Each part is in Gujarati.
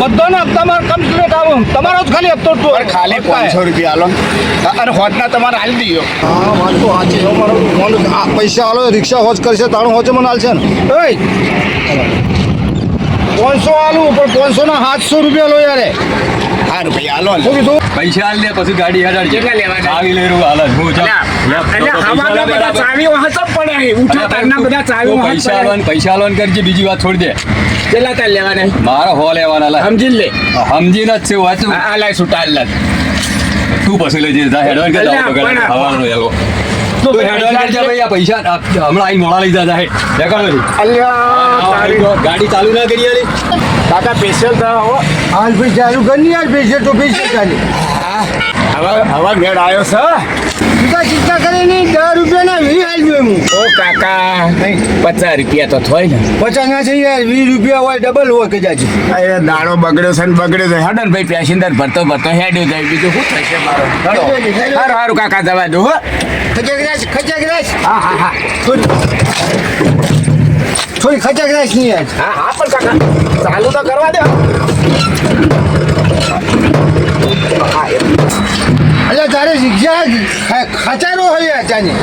બધાનો હપ્તામાં કમ્પ્લીટ આવું. તમારો જ ખાલી હપ્તો ખાલી પાંચસો રૂપિયા આલો. અને હોદના તમારે હાલ દઈએ હા વાત તો સાચી છે. આ પૈસા આલો રિક્ષા હોજ કરશે તારું હોજે મને હાલશે ને. પાંચસો આલું પણ પાંચસો ના સાતસો રૂપિયા લો યારે હા રૂપિયા આલો પૈસા આલ દે પછી ગાડી હજાર કેટલા લેવાના? ચાવી લઈ રહ્યું હાલ જ હું જા. જ જ પૈસા આલવાન પૈસા કરજે બીજી વાત છોડી દે. કેટલા તાર લેવાના? છે? હો લેવાના લા. સમજી લે. સમજીને જ છે વાંચું. આ લાય તું પછી લઈ જઈશ હેડવાન કરજા અલ્યા, પણ- હવાનો એલો તું હેડવાન કરજા ભાઈ આ પૈસા હમણાં આઈ મોડા લઈ જા હે. દેખાડો અલ્યા ગાડી ચાલુ ના કરી યાર કાકા સ્પેશિયલ તો હો હાલ ભાઈ ચાલુ યાર તો પૈસે ચાલી. હવે હવે મેળ આવ્યો છે ચિંતા ચિંતા કરી નહીં દસ રૂપિયા ના વીસ આલજો હું ઓ કાકા પચાસ રૂપિયા તો થોય ને. પચાસ ના છે યાર વીસ રૂપિયા હોય ડબલ હોય કદાચ. અરે દાડો બગડ્યો છે ને બગડ્યો છે. હેડો ને ભાઈ પેસેન્જર ભરતો ભરતો હેડ્યો જાય બીજું શું થશે મારો. હારું હારું કાકા જવા દો હો. ખચાગરાશ ખચાગરાશ હા હા હા. થોડી ખચાગરાશ નહીં યાર. હા હા પણ કાકા ચાલુ તો કરવા દો અલ્યા તારે રિક્ષા ખચારો હોય અચાની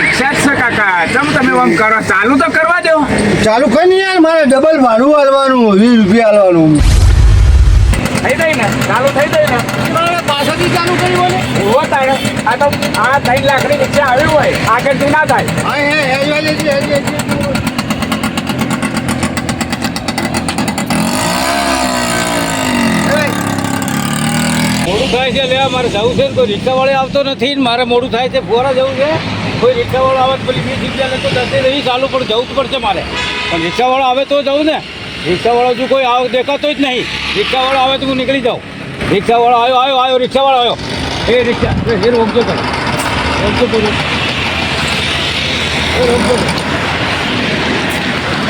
રિક્ષા જ છે કાકા. ચમ તમે આમ કરો? ચાલુ તો કરવા દો. ચાલુ કર ને યાર મારે ડબલ ભાડું હાલવાનું વીસ રૂપિયા હાલવાનું. થઈ જાય ને? ચાલુ થઈ જાય ને? પાછળથી ચાલુ કર્યું ને? ઊભો થાય આ તો આ ત્રણ લાખની રિક્ષા આવ્યું હોય. આગળથી ના થાય. હા હે હેજવા લેજે હેજવા લેજે. મોડું થાય છે લે મારે જવું છે ને કોઈ રિક્ષાવાળો આવતો નથી ને મારે મોડું થાય છે ફોરા જવું છે. કોઈ રિક્ષાવાળો આવે તો પેલી વીસ રૂપિયા લેતો દસે નહીં ચાલુ પણ જવું જ પડશે મારે. પણ રિક્ષાવાળો આવે તો જવું ને. રિક્ષાવાળો જો કોઈ આવ દેખાતો જ નહીં. રિક્ષાવાળો આવે તો હું નીકળી જાઉં. રિક્ષાવાળો આવ્યો આવ્યો આવ્યો રિક્ષાવાળો આવ્યો. એ રિક્ષા એ રોકજો ભાઈ રોકજો પૂરું એ રોકજો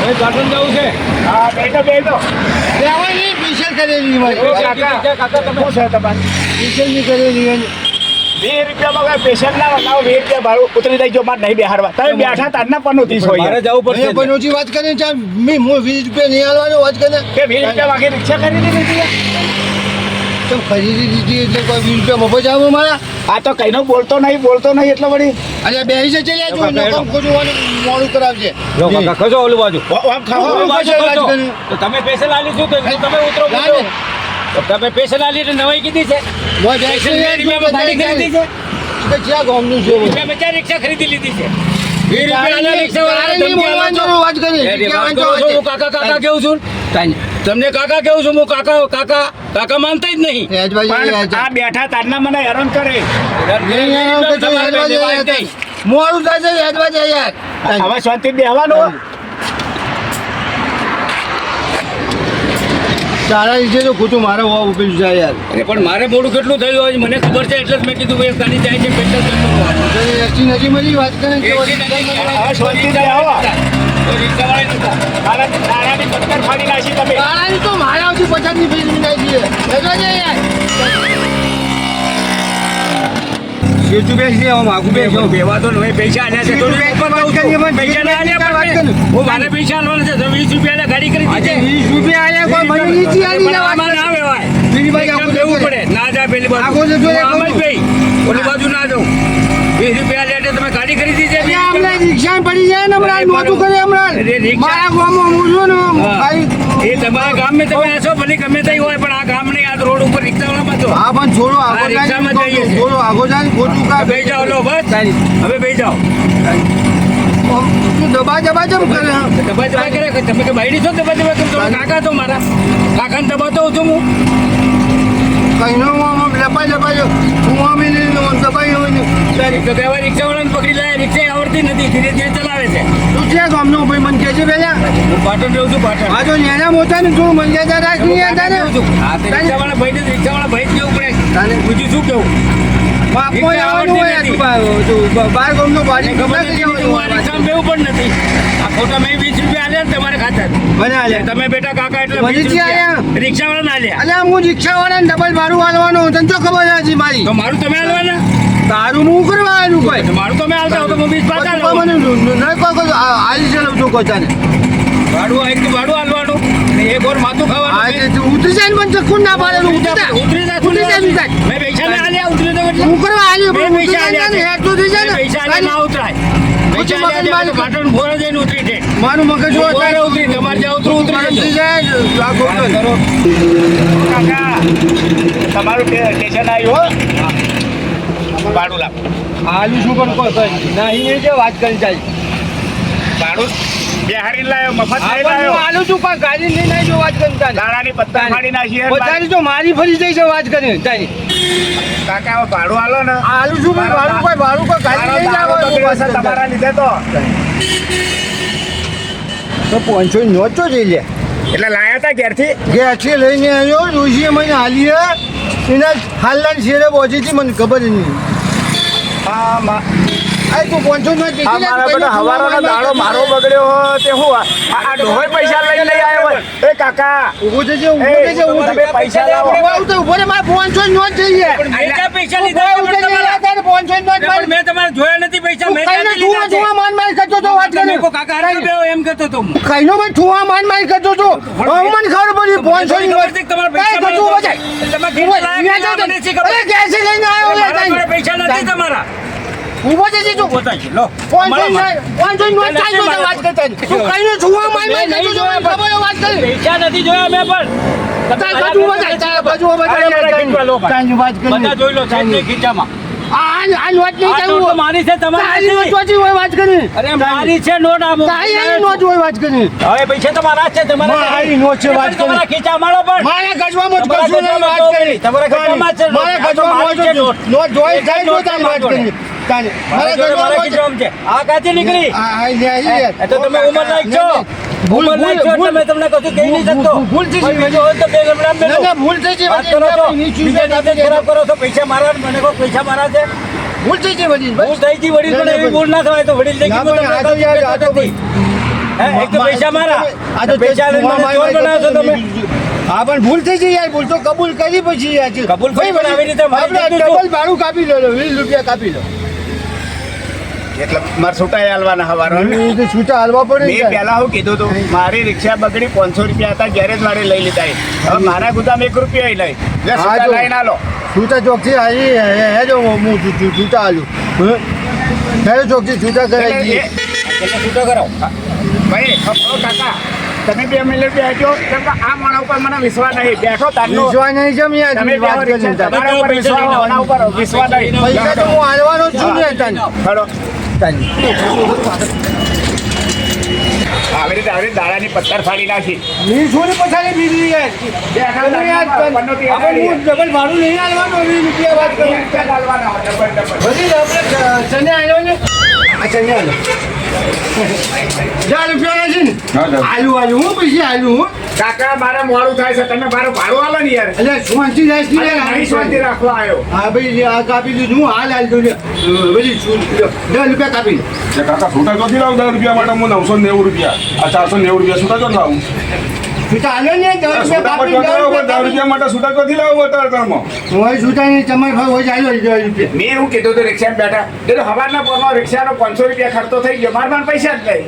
એ જવું છે? હા બેઠો બેઠો. કરેલી છે પૈસાની કરેલી. રૂપિયામાં લાવો રૂપિયા ભાડું ઉતરી જાય જો મારે નહીં બેહાડવા. તમે બેઠા તારના પણ ત્રીસ હોય મારે જવું પડશે પણ ઓછી વાત કરીને ચા મી હું વીસ રૂપિયા નહીં વાત કરે કે વીસ રૂપિયા વાગે રિક્ષા ખરીદી લીધી તો ખરીદી દીધી એટલે કોઈ વીસ રૂપિયા મફત આવો મારા. આ તો કઈનો બોલતો નહીં બોલતો નહીં એટલે વળી. અરે બેસી છે ચલ્યા જો નકમ ખોટું મોડું કરાવજે. જો કાકા ખજો ઓલું બાજુ. આમ ખાવા ઓલું બાજુ. તો તમે પૈસા લાલી છું તો તમે ઉતરો. તો તમે પૈસા લાલી એટલે નવાઈ કીધી છે? મો પૈસા રૂપિયા ગાડી ખરીદી છે તો ક્યાં ગામનું છે? તમે ક્યાં રિક્ષા ખરીદી લીધી છે? વીસ રૂપિયાના રિક્ષાવાળાને તારે નહીં ધમકી વાત કરી. તો કાકા કાકા કેવું છું? તમને કાકા કેવું છું? હું કાકા કાકા કાકા માનતા જ નહીં. પણ. આ બેઠા તારના મને હેરાન કરે. આવો. મોડું થશે યાર. હવે શાંતિ બેહવાનું તારા લીધે તો ખોટું મારે હોવા ઊભી જાય યાર. અરે પણ મારે મોડું કેટલું થયું હોય મને ખબર છે એટલે જ મેં કીધું ભાઈ ગાડી જાય છે પેટ્રોલ નથી મળી વાત કરે શાંતિ બેહો રિક્ષાવાળા નાખી તો મારા આવતી ફીસ બેસી આવો. બેવા તો નહીં છે ના જા રૂપિયા ગાડી ને કરી હમણાં. મારા ગામમાં હું છું ને એ તમારા ગામમાં તમે આશો ભલે ગમે તે હોય પણ આ ગામ નહીં આ રોડ ઉપર રિક્ષાવાળા તો હા પણ છોડો આગો રિક્ષામાં જઈએ. છોડો આગો જાય ખોટું કા બે જાઓ લો બસ. હવે બે જાઓ. દબા દબા જમ કરે. દબા દબા કરે તમે કે બાયડી છો દબા દબા કાકા તો મારા? કાકાને દબાતો છું હું. કઈનો આમ લપાઈ લપાઈ હું આમ દબાઈ હોય ને. રિક્ષાવાળાને પકડી લાય. રિક્ષા આવડતી નથી. ધીરે ધીરે ચલાવે છે તું છે ગામનો ભાઈ મને કહેજે પેલા હું પાટણ રહું છું પાટણ. આ તો નેના મોટા ને થોડું મર્યાદા રાખ નહીં યાર તારે હા તે રિક્ષાવાળા ભાઈને જ રિક્ષાવાળા ભાઈ જ કેવું પડે? તારે બીજું શું કેવું? બાપો આવવાનું હોય બાર ગામનો મને બાજી ખબર નથી હું આ રિક્ષામાં બેવું પણ નથી. આ ખોટા મેં વીસ રૂપિયા આલ્યા ને તમારે ખાતર મને આલ્યા. તમે બેટા કાકા એટલે વીસ? રૂપિયા રિક્ષાવાળા ના આલ્યા. અલ્યા હું રિક્ષા વાળાને ડબલ ભાડું આલવાનું તને તો ખબર નથી મારી. તો મારું તમે આલવાના? તારું હું કરવા આવ્યું કોઈ મારું તમે આલતા હો તો હું વીસ પાછા. મને ન- ન- ન- કોઈ કોઈ આલી છે તું કોઈ તને ભાડું તો ભાડું આલવાનું એક વાર માથું ખાવાનું. ઉતરી જાય ને મને ચક્કુ ના પાડે ઉતરી ઉતરી જા, ઉતરી જા મેં પૈસા ના આલ્યા ઉતરી તો એટલે. હું કરવા આલ્યો? પણ પૈસા જાય ને હેડ તો થઈ જાય ને પૈસા આલ્યા ના ઉતરાય. પાટણ ફોરે જઈને ઉતરી છે મારું મગજ હોય ઉતરી તમારે જ્યાં ઉતરું ઉતરી જાય કાકા તમારું સ્ટે- સ્ટેશન આવ્યું હો? ભાડું લાવો. આલુ શું પણ નહીં જે વાત કરી જાય. ભાડું બિહારી મફત આલુ છું પણ ગાડી લઈને વાત કરી તારી દાડાની પત્તા ફાડી નાખી બધાની તો મારી ફરી જઈ છે વાત કરી તારી. કાકા હવે ભાડું આલો ને. આલુ છું ભાડું કોઈ ભાડું કોઈ ગાડી લઈને આવો તમારા લીધે તો. તો પાંચસો નોચો જઈ લે. એટલે લાયા હતા ઘેરથી? ઘેરથી લઈને આવ્યો ડોશીએ મને હાલીએ એના હાલના શેરે પહોંચી મને ખબર નહીં. હા મા- આ તું નોટ મારા બેટા હવારોનો દાડો મારો બગડ્યો તે હું આ- પૈસા લઈ લઈ આવ્યો એ કાકા પૈસા લાવો. રે મારે પાંચસો નોટ જોઈએ પૈસા પૈસા લીધા તમારા. થશે તારે પાંચસો નોટ પણ મેં તમારે જોયા નથી પૈસા મેં ક્યાંથી લીધા છે? ઠુવા માન માન કરતો તો વાત તમે કો કાકા હારે બેહો એમ કહેતો તો હું. કઈનો ભાઈ ઠુવા માન કરતો તો ખબર પડી પાંચસો મને ખબર છે કે તમારા પૈસા કઈ કરતું મળે ઊભો છે. જાય તમે ઘેર લાયા મને શી ખબર? અરે લઈને આવ્યો લે પૈસા નથી. તમારા ઊભો છે, લો. પાંચસો મળો, નોટ- પાંચસો નોટ ચાલતો તો વાત કરતા. તું કઈનો ઠુવા માન માન મેં કરતો નહીં તો મને જોયા ખબર વાત કરી. પૈસા નથી જોયા મેં પણ. તાર બાજુ ઊભો થાય, તાર બાજુ ઊભો થાય. અરે, મારા ખીચવા લો, ભાઈ. તાંજી વાત કરી. બધા જોઈ લો ખીચામાં. ચાલુ નોટ તો મારી છે તમારી તારી નોટ વાંચી હોય વાત કરી. અરે મારી છે તમારા છે તમારા મારી નોટ છે, વાત કરી. તમારા ખીચા માળો પણ. મારા ગજવામાં કશું વાત કરી. તમારા ગજવામાં છે નોટ. જ જોઈ જાય વાત કરી. તારી મારા જોડે મારા ખીચામાં છે. આ કાચી નીકળી? આ આ તો તમે ઉમર લાયક છો ભૂલ, ભૂલ ભૂલ, મેં તમને કશું કહી નહીં શકતો. ભૂલ, થઈ ગઈ. બીજું હોય તો બે ગમડા મેં ના, ભૂલ થઈ છે વાત કરો છો. બીજા સાથે ખરાબ કરો છો. પૈસા મારા મને કહો પૈસા મારા છે? ભૂલ થઈ છે વડીલ. ભૂલ થઈ ગઈ વડીલ પણ એવી ભૂલ. ના થવાય તો વડીલ થઈ ગઈ પણ આ તો યાર, આ તો એક તો પૈસા મારા. આ તો પૈસા લઈને તું મને મારી ચોર વાત બનાવો છો તમે હા પણ ભૂલ થઈ છે યાર ભૂલ તો કબૂલ કરી પછી યાર. કબૂલ ભાઈ, આવી રીતે ડબલ ભાડું કાપી લો લો, વીસ રૂપિયા. કાપી લો એટલે મારે છૂટા હાલવાના હવારો છૂટા હાલવા પડે મેં. પહેલા શું કીધું હતું મારી રિક્ષા બગડી પાંચસો રૂપિયા હતા ગેરેજ વાળે લઈ લીધા. હવે મારા ગુદામ એક રૂપિયા હા, છૂટા લઈને હાલો. છૂટા ચોકથી આવી હે- જો હું છૂટા હાલું. હે? ચોકથી છૂટા કરાવી દઈએ. છૂટો કરો. ભાઈ કાકા તમે બે મિનિટ બેઠો. કેમ કે આ માણા ઉપર મને વિશ્વાસ નહીં. બેઠો તારનો. વિશ્વાસ નહીં છે યાર તમે તમે વાત કરી તમારા ઉપર વિશ્વાસ હોય, ઉપર વિશ્વાસ નહીં. પૈસા તો હું હાલવાનો છું ને તને. ખરો તને. આવી રીતે આવી દાડાની પથ્થર ફાડી નાખી. મી છોરી પછાડી બીજી ડબલ ભાડું નહીં હાલવાનું રૂપિયા વાત કરું. હોય, ડબલ ડબલ. ચને આવ્યો ને? આ ચને આવ્યો ચાર રૂપિયા છે ને આલુ આલુ હું પછી આલુ હું? કાકા મારે મોડું થાય છે. તમે મારું ભાડું આલો ને યાર. એટલે શાંતિ જાય છે યાર શાંતિ રાખવા આવ્યો હા ભાઈ આ કાપી દીધું હું હાલ હાલ દઉં બધી દસ રૂપિયા કાપી કાકા છૂટા ચોથી લાવું દસ રૂપિયા માટે હું નવસો નેવું રૂપિયા. આ ચારસો નેવું રૂપિયા છૂટા ચોથી લાવું. હાલો ને રૂપિયા લાવું, માટે છૂટા લાવું હોય છૂટા નહીં તમારે ભાઈ હોય ચાલો મેં એવું કીધું હતું રિક્ષા બેઠા એટલે પોરમાં રિક્ષાનો પાંચસો રૂપિયા ખર્ચો થઈ ગયો મારા પાસે પૈસા જ નહીં.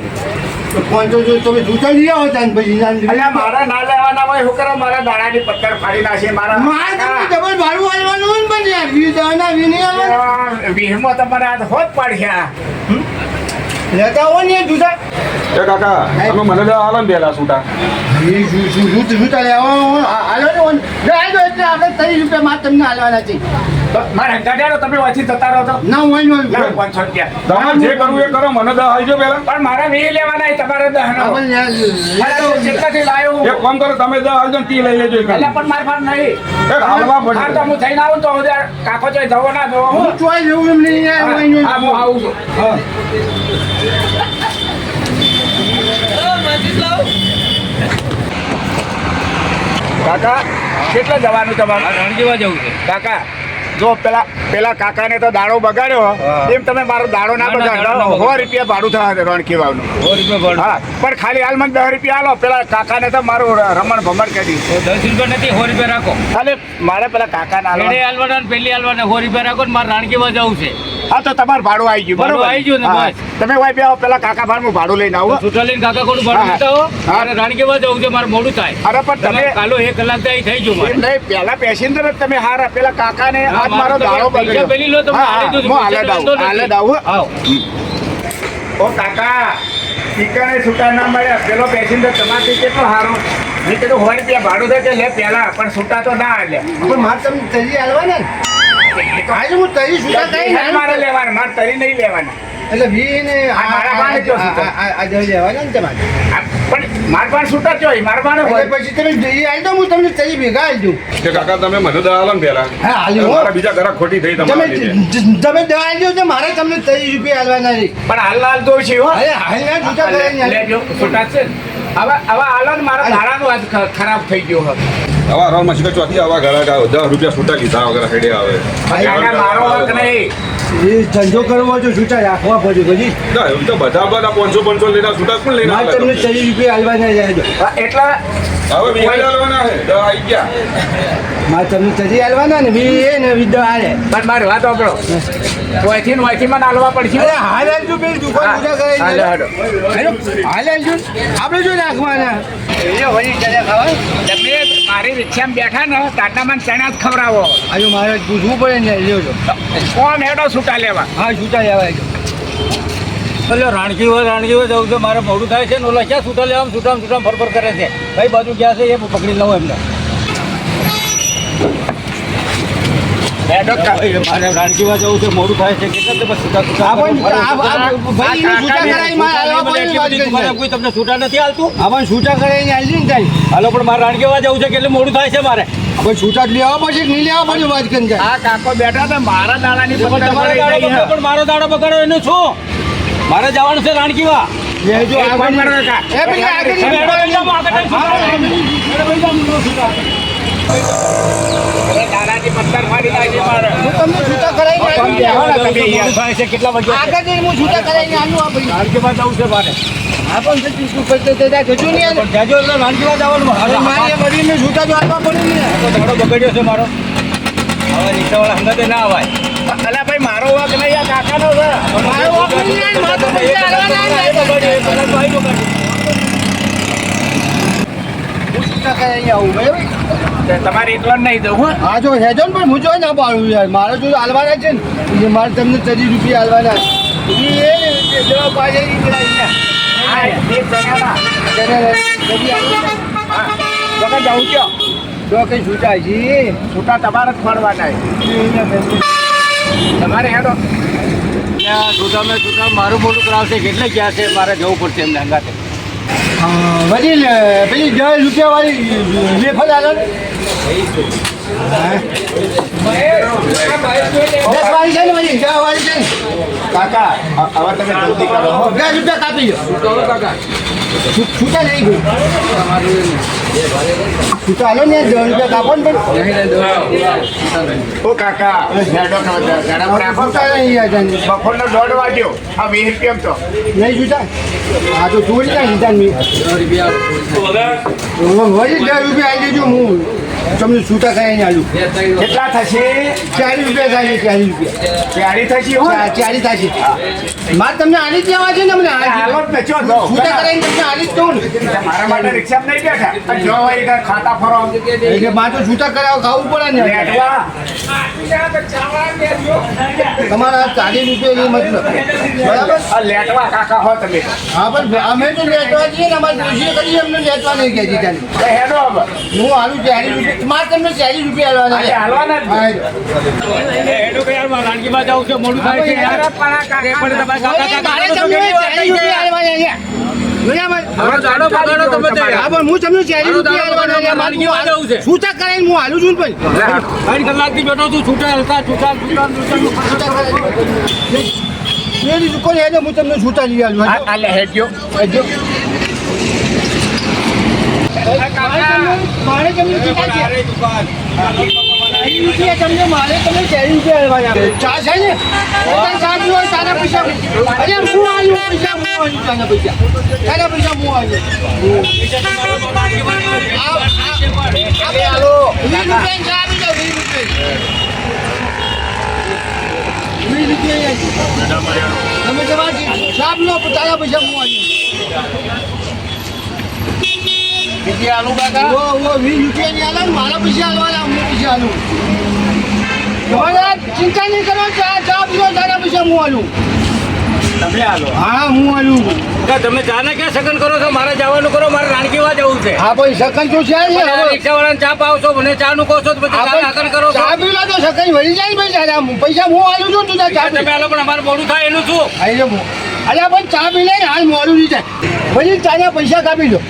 તો પાંચસો જો તમે જૂતા લઈ આવો તાન પછી એટલે મારા ના લેવાના હોય કરો? મારા દાડાની પથ્થર ફાડી નાખે મારા મારે તમને ડબલ ભાડું હાલવાનું હોય ને પણ યાર વીસ દાણા વી નહીં હાલવાનું આ વીહમાં તમારે આ હોત પાડ્યા. લેતા ને છૂટા એ કાકા તમે મને હાલો ને પેલા છૂટા એ શું શું શું લેવા હાલો ને એટલે આપણે ત્રીસ રૂપિયા માં તમને હાલવાના છે. તો મારા ગાડિયાનો તમે વાંચી જતા રહો તો. ના હોય ને પાંચસો રૂપિયા. જે કરવું એ કરો મને દસ હાલજો પેલા પણ મારા વી લેવાના તમારે દહનો આપણે યાર જેટલાથી લાયો એક કામ કરો તમે હાલજો ને લઈ લેજો એટલે પણ મારા પાસે નહીં. એક હાલવા હા તો હું થઈને આવું તો હવે કાકો તો જવો ના જવો. હું ચોઈ જેવું એમ નહીં ને. હું આવું છું. કાકા કેટલા જવાનું તમારે? રણજીવા જવું છે. કાકા જો પેલા પેલા કાકાને તો દાડો બગાડ્યો એમ તમે મારો દાડો ના બગાડો સો રૂપિયા ભાડું થશે રણકી વાવનું હા પણ ખાલી હાલ મને દસ રૂપિયા આલો. પેલા કાકાને તો મારું રમણ ભમણ કરી દસ રૂપિયા નથી સો રૂપિયા રાખો. ખાલી મારે પેલા કાકાને ને પેલી હાલવાના સો રૂપિયા રાખો મારે રાણકીમાં જવું છે. હા તો તમારું ભાડું આવી ગયું બરોબર. આવી ગયું ને, બસ. તમે ભાઈ બે આવો, પેલા કાકા ભાડું ભાડું લઈને આવો. છૂટા લઈને કાકા કોનું ભાડું લેતા હો. હા. રાણકી માં જવું છે મારે મોડું થાય. અરે પણ તમે તમે કાલો એક કલાક થાય થઈ ગયું મારે. નહીં પેલા પેસેન્જર જ તમે હારા. પેલા કાકા ને આજ મારો દાડો બગડ્યો. પેલી લો તમે હાલે દાવ હાલે. દાવ ઓ કાકા ટીકાને છૂટા ના મળ્યા. પેલો પેસેન્જર તમારથી કેટલો સારો મેં કીધું હોય ત્યાં ભાડું થાય કે લે પેલા પણ છૂટા તો ના લે. પણ મારે તમને તરી હાલવા ને. આજે હું તરી છૂટા કઈ મારે લેવાના મારે તરી નહીં લેવાના. એટલે વી ને મારા બાને જો આ જઈ લેવાના ને તમારે. પણ માર પાસે છૂટા જ મારા પાસે હોય. પછી તમે જઈ આવી દો હું તમને તરી ભેગા આવી દઉં. કે કાકા તમે મને દવા આલો ને પેલા હા, હાલી હો. બીજા ઘરાક ખોટી થઈ તમે તમારા તમે દવા આવી દો મારે તમને ત્રીસ રૂપિયા નહીં પણ હાલ હાલ તો છે હો. અરે હાલ ના છૂટા કરાવીને લેજો છૂટા છે. હવે હવે હાલો. મારા ખરાબ થઈ ગયો હવે. આવા રોલમાં ચોથી આવા ઘરાક આવે દસ રૂપિયા છૂટા લીધા વગર હેડે આવે. ધંધો કરવો જો છૂટા રાખવા પડે પછી તો બધા બધા પાંચસો પાંચસો લેતા છૂટા પણ લઈને તમને ચાલીસ રૂપિયા હાલવાના જાય એટલા હવે આવી ગયા. મારે તમને ત્રીસ હાલવાના ને બી એ ને વી દવા હાલે પણ મારી વાત સાંભળો કોઈથી ને ઓયથી પડશે. અરે હાલ હાલજો પેલી દુકાન હાલો. હાલજો આપણે જો રાખવાના એ વળી ચડ્યા ખાવા તમે મારી રિક્ષામાં બેઠા ને ટાટામાં ચણા જ ખવડાવો. આજે મારે પૂછવું પડે ને લેજો કોણ હેડો છૂટા લેવા? હા છૂટા લેવા એટલે રાણકી હોય રાણકી હોય જવું છે મારે મોડું થાય છે ને ઓલા ક્યાં છૂટા લેવા છૂટામ છૂટામ ફરફર કરે છે? કઈ બાજુ ગયા છે એ પકડી લઉં એમને હેડો કા- ભાઈ, મારે રાણકીવા જવું છે મોડું થાય છે કેટલા તમે છૂટા છૂટા આ પણ- ફરો? આ- આ- ભાઈ એને છૂટા કરાવી મારે હાલવા પડે ને વાત એટલી બધી કરીને. દુકાને કોઈ તમને છૂટા નથી હાલતું આપણે છૂટા કરાવીને ને તારી હાલો પણ મારે રાણકીવા જવું છે કેટલું મોડું થાય છે મારે છૂટા લેવા પડશે નહીં લેવા પડશે વાત કરીને આ કાકો બેઠા હતા મારા દાડાની પણ પડી મારો દાડો બગાડો એનું શું મારે જવાનું છે રાણકીવા આગળ કાકા. એ આગળ આગળ કેટલા ભાઈ. બગડ્યો છે મારો હવે રિક્ષાવાળા હંગાતે ના અવાય અલા ભાઈ મારો વાંક નહીં આ કાકાનો છે મારો વાક નહીં, મારે તો કરાવીને આવું બરાબર તમારે એકલો નહીં દઉં હો. હા જો હેજો ને પણ હું જો ના પાડું યાર મારે જો હાલવાના છે ને મારે તમને ત્રીસ રૂપિયા હાલવાના એ એ જવાબ ને. હા. વગર જવું કયો? જો કઈ છૂટા જી છૂટા તમારે જ છે. તમારે હેડો છૂટામાં છૂટા મારું મોટું કરાવશે કેટલે ક્યાં છે મારે જવું પડશે એમને હંગાતે વડીલ પેલી દસ રૂપિયા વાળી વેફર આલો વાળી છે ને વડીલ છે કાકા હવે તમે જલ્દી કરો દસ રૂપિયા કાપી લો. છૂ- છૂટા નહીં ગયું. આલો ને દસ રૂપિયા કાપો ને ઓ કાકા. બપોરનો દોઢ વાગ્યો. આ વીસ રૂપિયા તો. નહીં છૂટા હા તો તું ના લીધા મેં વડીલ દસ રૂપિયા આવી જજો હું. તમને છૂટા ખાઈને આલુ. કેટલા થશે? ચાલીસ રૂપિયા થાય છે ચાલીસ રૂપિયા. ચાલી થશે હો ચા- થશે. મારે તમને આની જ જવા છે ને અમને. છૂટા કરાવીને તમને આની જ કહું ને. મારા માટે રિક્ષા નહીં બેઠા. જો હોય ખાતા ફરો. એટલે મારે તો છૂટા કરાવ ખાવું પડે ને. તમારા ચાલીસ રૂપિયા મતલબ બરાબર? લેટવા કાકા હો તમે. હા પણ અમે તો લેટવા છીએ ને અમારે કરીએ અમને લેટવા નહીં કહે હેડો હું આલુ ચાલીસ રૂપિયા. મારે તમને ચાલીસ રૂપિયા. હા, તમને. છૂટા લઈ આવ્યો લે હેડ્યો હેડો. મારે તમને છૂટા છે. મારે દુકાન ચાલીસ રૂપિયા તમને મારે તમને ચાલીસ રૂપિયા હાલવાના છે. ચા છે ને ચા પીવો તારા પૈસા અરે હું આવ્યો પૈસા તારા પૈસા તારા પૈસા હું આવ્યો તમે હિસાબ લો તારા પૈસા હું બીજી આલુ કાકા? ઓ ઓ વીસ રૂપિયાની આલે ને મારા પૈસા આલવાના હું પૈસા આલુ. તમારે ચિંતા નહીં કરો ચા ચા પીવો તારા પૈસા હું આલું. તમે આલો. હા હું આલું. કે તમે જાને ક્યાં સગન કરો છો? મારે જવાનું કરો મારે રાણકીવા જવું છે. હા ભાઈ સકન તો છે ને હવે. રિક્ષાવાળાને ચા પાવશો મને ચા નું કહો છો તો પછી ચા આગળ કરો ચા પીલા તો સકન વળી જાય ભાઈ તારા પૈસા હું આલું છું તું ચા તમે આલો પણ અમારે મોડું થાય એનું શું? અરે ભાઈ ચા પી લે ને હાલ મોડું નહીં થાય પછી ચાના પૈસા કાપી લો.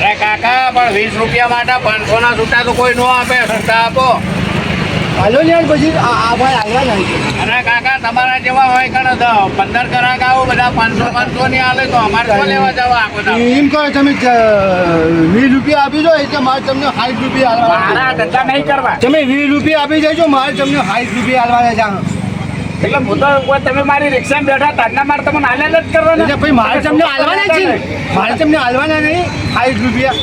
અરે કાકા પણ વીસ રૂપિયા માટે પાંચસો ના છૂટા તો કોઈ નો આપે છૂટા આપો. હાલો યાર પછી આ ભાઈ આગળ નાખી અરે કાકા તમારા જેવા હોય કણ પંદર કરાક આવો બધા પાંચસો પાંચસો ની આલે તો અમારે શું લેવા જવા આખો એમ કહો તમે વીસ રૂપિયા આપી દો એટલે મારે તમને સાઠ રૂપિયા મારા ધંધા નહીં કરવા. તમે વીસ રૂપિયા આપી દેજો મારે તમને સાઠ રૂપિયા આલવાના જાણો એટલે મુદ્દો તમે મારી રિક્ષામાં બેઠા તાજના મારે તમને હાલે જ કરવાના. એટલે ભાઈ મારે તમને હાલવાના છે? ને મારે તમને હાલવાના નહીં સાઠ રૂપિયા.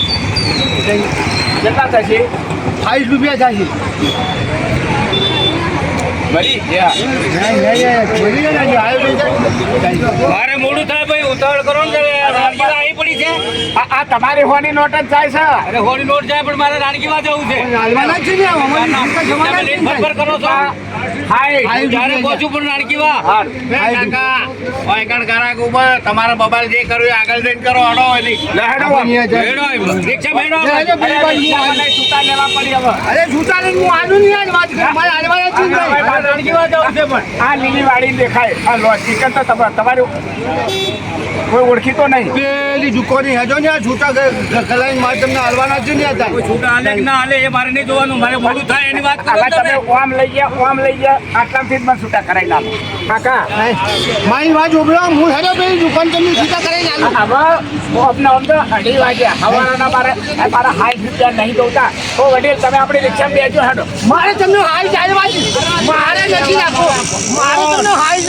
કેટલા થશે? સાઠ રૂપિયા થશે. મારે મોડું થાય ભાઈ ઉતાવળ કરો ને જરા. રાણકીવા આવી પડી છે આ તમારી હોની નોટ જ જાય છે. અરે હોની નોટ જાય પણ મારે રાણકીમાં જવું છે? આલવાના જ છે ને અમારી ફરફર કરો છો. હાય જ્યારે પહોંચું પણ રાણકીવા કાકા વાયકણ કરાક ઉપર તમારા બબાલ જે કર્યું એ આગળ જઈને કરો હડો એની. રિક્ષા અરે છૂટા લેવા પડી હવે. અરે લઈને હું આનું નહીં આજ વાત કરું મારે છે જવું પણ. આ લીલી વાડી દેખાય. આ લો ચિકન તો તમારું કોઈ ઓળખીતો નહીં. પેલી જુકોની હેજો ને આ છૂટા કલાઈ મારે તમને હાલવાના જ છૂટા હાલે ના હાલે એ મારે નહીં જોવાનું. મારે મોડું થાય એની વાત કરો તમે. તમે ઓમ લઈ ગયા ઓમ લઈ ગયા આટલાથી જ મને છૂટા કરાવી લાવો કાકા. મારી વાત હું પેલી દુકાન તમને છૂટા આલું હવે અમને આમ તો અઢી વાગ્યા હવાના મારે મારા હાઈ રૂપિયા નહીં દોતા તો વડીલ તમે આપણી રિક્ષા બેજો હેડો. મારે તમને હાઈ ચાલવા જ મારે નથી રાખો મારે તમને હાઈ